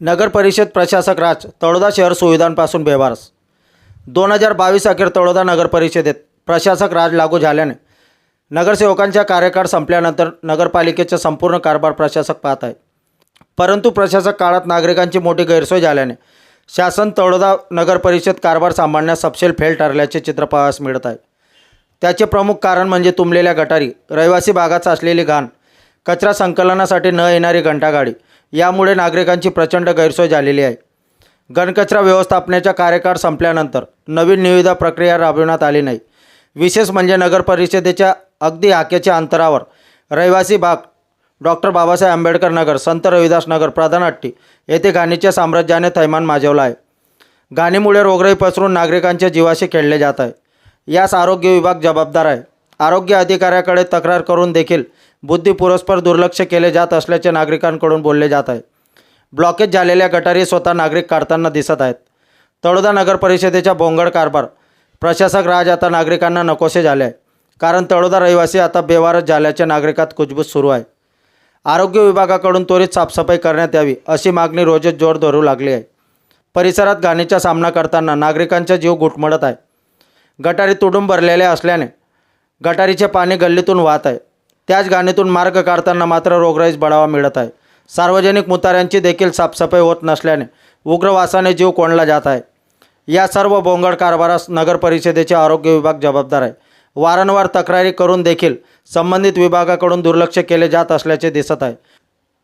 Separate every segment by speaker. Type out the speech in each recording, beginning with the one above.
Speaker 1: नगर परिषद प्रशासक राज तळोदा शहर सुविधांपासून बेवारस. दोन हजार बावीस अखेर तळोदा नगर परिषदेत प्रशासक राज लागू झाल्याने नगरसेवकांचा कार्यकाळ संपल्यानंतर नगरपालिकेचा संपूर्ण कारभार प्रशासक पाहत आहे. परंतु प्रशासक काळात नागरिकांची मोठी गैरसोय झाल्याने शासन तळोदा नगर परिषद कारभार सांभाळण्यास सपशेल फेल ठरल्याचे चित्र पाहास मिळत आहे. त्याचे प्रमुख कारण म्हणजे तुंबलेल्या गटारी रहिवासी भागात असलेली घाण कचरा संकलनासाठी न येणारी घंटागाडी यामुळे नागरिकांची प्रचंड गैरसोय झालेली आहे. घनकचरा व्यवस्थापनाचा कार्यकाळ संपल्यानंतर नवीन निविदा प्रक्रिया राबविण्यात आली नाही. विशेष म्हणजे नगर परिषदेच्या अगदी हाकेच्या अंतरावर रहिवासी भाग डॉक्टर बाबासाहेब आंबेडकर नगर संत रविदास नगर प्रधानहट्टी येथे घाणीच्या साम्राज्याने थैमान माजवला आहे. घाणीमुळे रोगराई पसरून नागरिकांच्या जीवाशी खेळले जात आहे. यास आरोग्य विभाग जबाबदार आहे. आरोग्य अधिकाऱ्याकडे तक्रार करून देखील बुद्धिपुरस्पर दुर्लक्ष केले जात असल्याचे नागरिकांकडून बोलले जात आहे. ब्लॉकेज झालेल्या गटारी स्वतः नागरिक काढताना दिसत आहेत. तळोदा नगर परिषदेच्या भोंगड कारभार. प्रशासक राज आता नागरिकांना नकोसे झाले आहे. कारण तळोदा रहिवासी आता बेवारस झाल्याच्या नागरिकात कुजबूज सुरू आहे. आरोग्य विभागाकडून त्वरित साफसफाई करण्यात यावी अशी मागणी रोजच जोर धरू लागली आहे. परिसरात घाणीचा सामना करताना नागरिकांचा जीव घुटमळत आहे. गटारी तुडून भरलेल्या असल्याने गटारीचे पाणी गल्लीतून वाहत आहे. त्याच गाणीतून मार्ग काढताना मात्र रोगराईस बढावा मिळत आहे. सार्वजनिक मुताऱ्यांची देखील साफसफाई होत नसल्याने उग्रवासाने जीव कोणला जात आहे. या सर्व बोंगड कारभारास नगर परिषदेचे आरोग्य विभाग जबाबदार आहे. वारंवार तक्रारी करून देखील संबंधित विभागाकडून दुर्लक्ष केले जात असल्याचे दिसत आहे.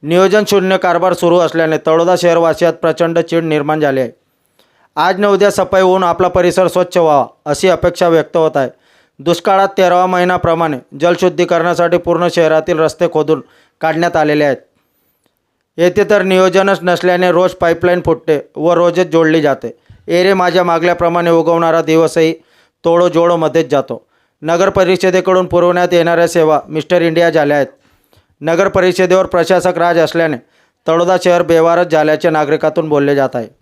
Speaker 1: नियोजन शून्य कारभार सुरू असल्याने तळोदा शहरवासियात प्रचंड चीड निर्माण झाली आहे. आज न उद्या सफाई होऊन आपला परिसर स्वच्छ व्हावा अशी अपेक्षा व्यक्त होत आहे. दुष्काळात तेरावा महिन्याप्रमाणे जलशुद्धीकरणासाठी पूर्ण शहरातील रस्ते खोदून काढण्यात आलेले आहेत. येथे तर नियोजनच नसल्याने रोज पाईपलाईन फुटते व रोजच जोडली जाते. एरे माझ्या मागल्याप्रमाणे उगवणारा दिवसही तोडो जोडोमध्येच जातो. नगर परिषदेकडून पुरवण्यात येणाऱ्या सेवा मिस्टर इंडिया झाल्या आहेत. नगर परिषदेवर प्रशासक राज असल्याने तळोदा शहर बेवारच झाल्याचे नागरिकातून बोलले जात आहे.